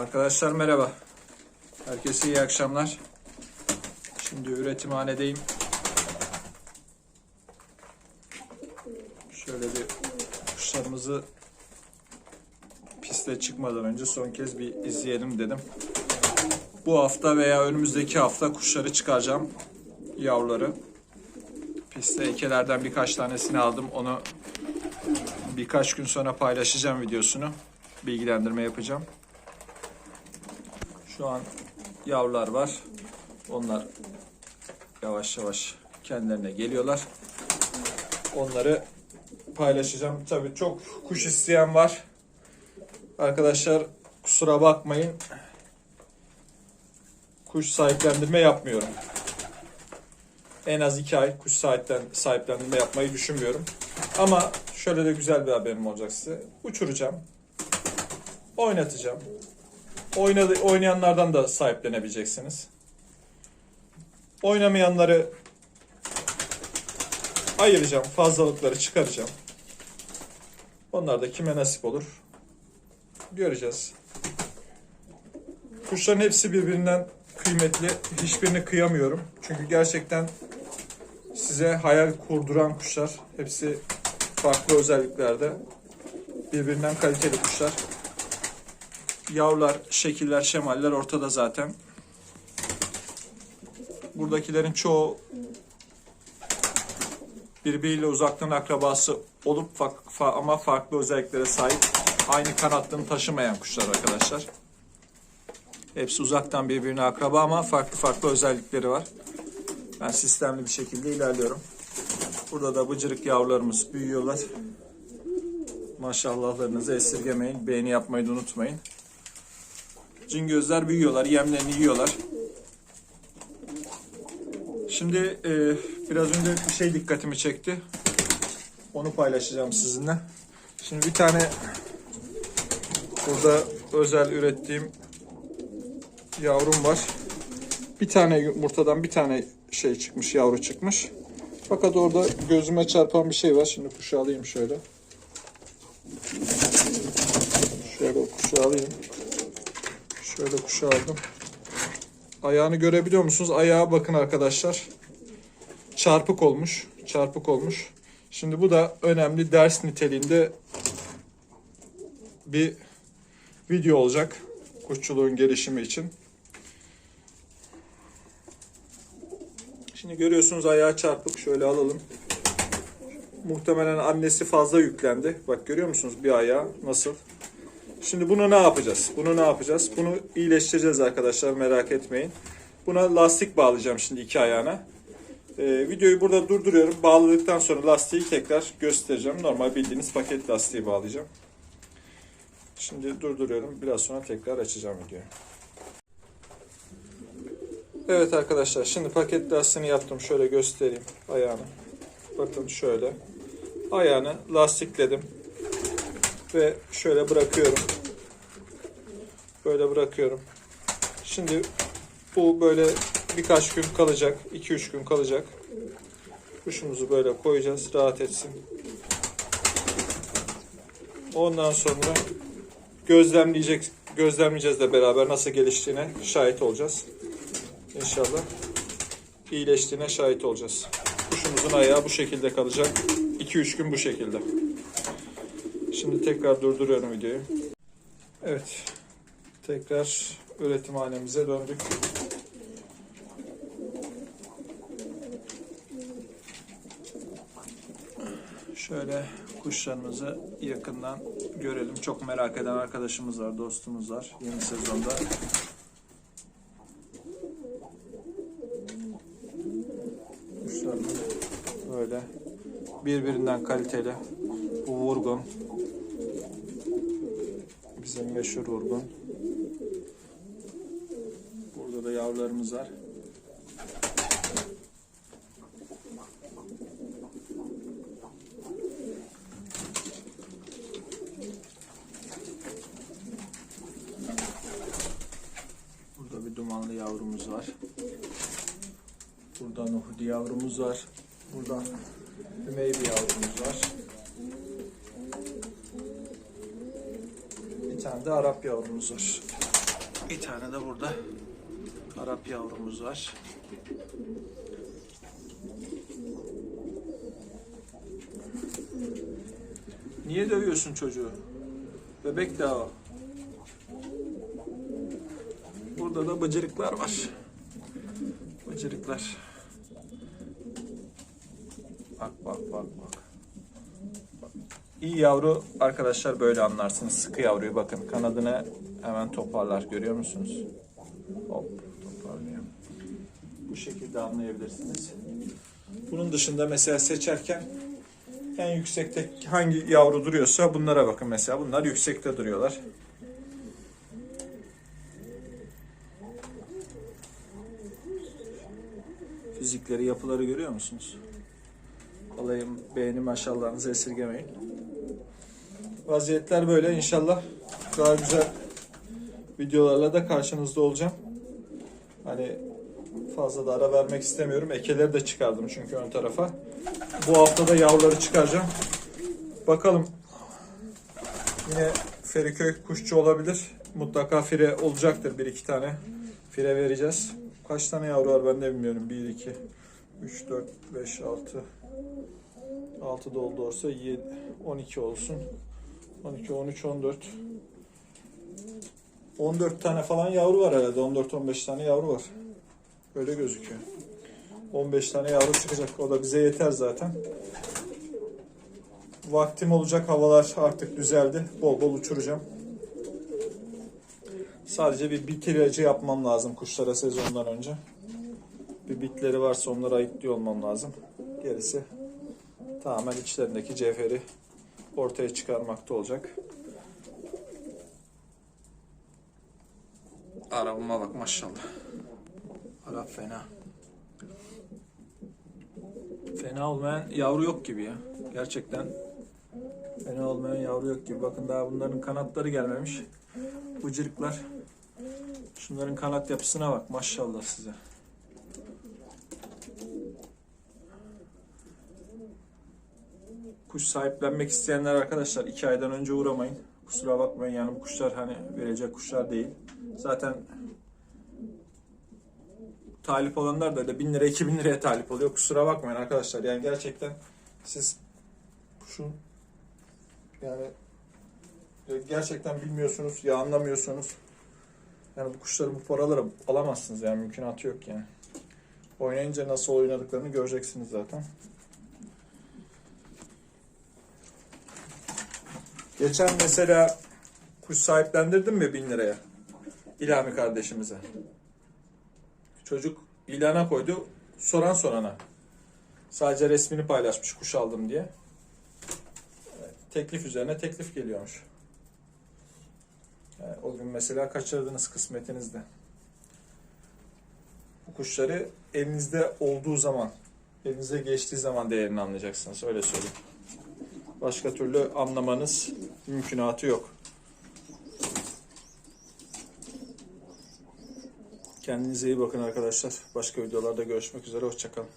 Arkadaşlar merhaba. Herkese iyi akşamlar. Şimdi üretimhanedeyim. Şöyle bir kuşlarımızı piste çıkmadan önce son kez bir izleyelim dedim. Bu hafta veya önümüzdeki hafta kuşları çıkaracağım. Yavruları. Piste ekelerden birkaç tanesini aldım. Onu birkaç gün sonra paylaşacağım videosunu. Bilgilendirme yapacağım. Şu an yavrular var. Onlar yavaş yavaş kendilerine geliyorlar. Onları paylaşacağım. Tabii çok kuş isteyen var. Arkadaşlar kusura bakmayın. Kuş sahiplendirme yapmıyorum. En az iki ay kuş sahiplen, sahiplendirme yapmayı düşünmüyorum. Ama şöyle de güzel bir haberim olacak size. Uçuracağım. Oynatacağım. Oynadı, oynayanlardan da sahiplenebileceksiniz. Oynamayanları ayıracağım. Fazlalıkları çıkaracağım. Onlar da kime nasip olur göreceğiz. Kuşların hepsi birbirinden kıymetli. Hiçbirini kıyamıyorum. Çünkü gerçekten size hayal kurduran kuşlar. Hepsi farklı özelliklerde. Birbirinden kaliteli kuşlar. Yavrular, şekiller, şemaller ortada zaten. Buradakilerin çoğu birbiriyle uzaktan akrabası olup fa- ama farklı özelliklere sahip aynı kanatlığını taşımayan kuşlar arkadaşlar. Hepsi uzaktan birbirine akraba ama farklı farklı özellikleri var. Ben sistemli bir şekilde ilerliyorum. Burada da bıcırık yavrularımız büyüyorlar. Maşallahlarınızı esirgemeyin. Beğeni yapmayı da unutmayın. Cingözler büyüyorlar. Yemlerini yiyorlar. Şimdi e, biraz önce bir şey dikkatimi çekti. Onu paylaşacağım sizinle. Şimdi bir tane burada özel ürettiğim yavrum var. Bir tane yumurtadan bir tane şey çıkmış, yavru çıkmış. Fakat orada gözüme çarpan bir şey var. Şimdi kuşu alayım şöyle. Şöyle kuşu alayım. Şöyle kuşu aldım. Ayağını görebiliyor musunuz? Ayağa bakın arkadaşlar. Çarpık olmuş. Çarpık olmuş. Şimdi bu da önemli ders niteliğinde bir video olacak. Kuşçuluğun gelişimi için. Şimdi görüyorsunuz ayağı çarpık. Şöyle alalım. Muhtemelen annesi fazla yüklendi. Bak görüyor musunuz bir ayağı nasıl? Şimdi bunu ne yapacağız? Bunu ne yapacağız? Bunu iyileştireceğiz arkadaşlar merak etmeyin. Buna lastik bağlayacağım şimdi iki ayağına. Ee, videoyu burada durduruyorum. Bağladıktan sonra lastiği tekrar göstereceğim. Normal bildiğiniz paket lastiği bağlayacağım. Şimdi durduruyorum. Biraz sonra tekrar açacağım videoyu. Evet arkadaşlar şimdi paket lastiğini yaptım. Şöyle göstereyim ayağını. Bakın şöyle. Ayağını lastikledim. Ve şöyle bırakıyorum. Böyle bırakıyorum. Şimdi bu böyle birkaç gün kalacak. 2-3 gün kalacak. Kuşumuzu böyle koyacağız. Rahat etsin. Ondan sonra gözlemleyecek gözlemleyeceğiz de beraber nasıl geliştiğine şahit olacağız. İnşallah iyileştiğine şahit olacağız. Kuşumuzun ayağı bu şekilde kalacak. 2-3 gün bu şekilde. Şimdi tekrar durduruyorum videoyu. Evet. Tekrar üretimhanemize döndük. Şöyle kuşlarımızı yakından görelim. Çok merak eden arkadaşımız var, dostumuz var yeni sezonda. Kuşlarımız böyle birbirinden kaliteli. Bu vurgun. Bizim meşhur vurgun. Burada da yavrularımız var. Burada bir dumanlı yavrumuz var. Burada Nuhudi yavrumuz var. Burada Hümeybi yavrumuz var. Tane de Arap yavrumuz var. Bir tane de burada Arap yavrumuz var. Niye dövüyorsun çocuğu? Bebek daha o. Burada da bıcırıklar var. Bıcırıklar. Bak bak bak bak. İyi yavru arkadaşlar böyle anlarsınız. Sıkı yavruyu bakın kanadını hemen toparlar görüyor musunuz? Hop. Bu şekilde anlayabilirsiniz. Bunun dışında mesela seçerken en yüksekte hangi yavru duruyorsa bunlara bakın mesela. Bunlar yüksekte duruyorlar. Fizikleri, yapıları görüyor musunuz? Vallahi beğeni maşallahınızı esirgemeyin. Vaziyetler böyle inşallah daha güzel videolarla da karşınızda olacağım. Hani fazla da ara vermek istemiyorum. Ekeleri de çıkardım çünkü ön tarafa. Bu hafta da yavruları çıkaracağım. Bakalım. Yine Feriköy kuşçu olabilir. Mutlaka fire olacaktır bir iki tane. Fire vereceğiz. Kaç tane yavru var ben de bilmiyorum. 1, 2, 3, 4, 5, 6. 6 doldu olsa 7, 12 olsun. 12, 13, 14. 14 tane falan yavru var herhalde. 14-15 tane yavru var. Öyle gözüküyor. 15 tane yavru çıkacak. O da bize yeter zaten. Vaktim olacak. Havalar artık düzeldi. Bol bol uçuracağım. Sadece bir bit ilacı yapmam lazım kuşlara sezondan önce. Bir bitleri varsa onları ayıklıyor olmam lazım. Gerisi tamamen içlerindeki cevheri ortaya çıkarmakta olacak. Arabama bak maşallah. Arap fena. Fena olmayan yavru yok gibi ya. Gerçekten fena olmayan yavru yok gibi. Bakın daha bunların kanatları gelmemiş. Bıcırıklar. Şunların kanat yapısına bak maşallah size. Kuş sahiplenmek isteyenler arkadaşlar iki aydan önce uğramayın. Kusura bakmayın yani bu kuşlar hani verecek kuşlar değil. Zaten talip olanlar da öyle 1000 lira 2000 liraya talip oluyor. Kusura bakmayın arkadaşlar. Yani gerçekten siz kuşun yani gerçekten bilmiyorsunuz ya anlamıyorsunuz. Yani bu kuşları bu paralara alamazsınız yani mümkünatı yok yani. Oynayınca nasıl oynadıklarını göreceksiniz zaten. Geçen mesela kuş sahiplendirdim mi 1000 liraya? İlhami kardeşimize. Çocuk ilana koydu. Soran sorana. Sadece resmini paylaşmış kuş aldım diye. Teklif üzerine teklif geliyormuş. O gün mesela kaçırdınız kısmetinizde. Bu kuşları elinizde olduğu zaman, elinize geçtiği zaman değerini anlayacaksınız. Öyle söyleyeyim. Başka türlü anlamanız mümkünatı yok. Kendinize iyi bakın arkadaşlar. Başka videolarda görüşmek üzere. Hoşçakalın.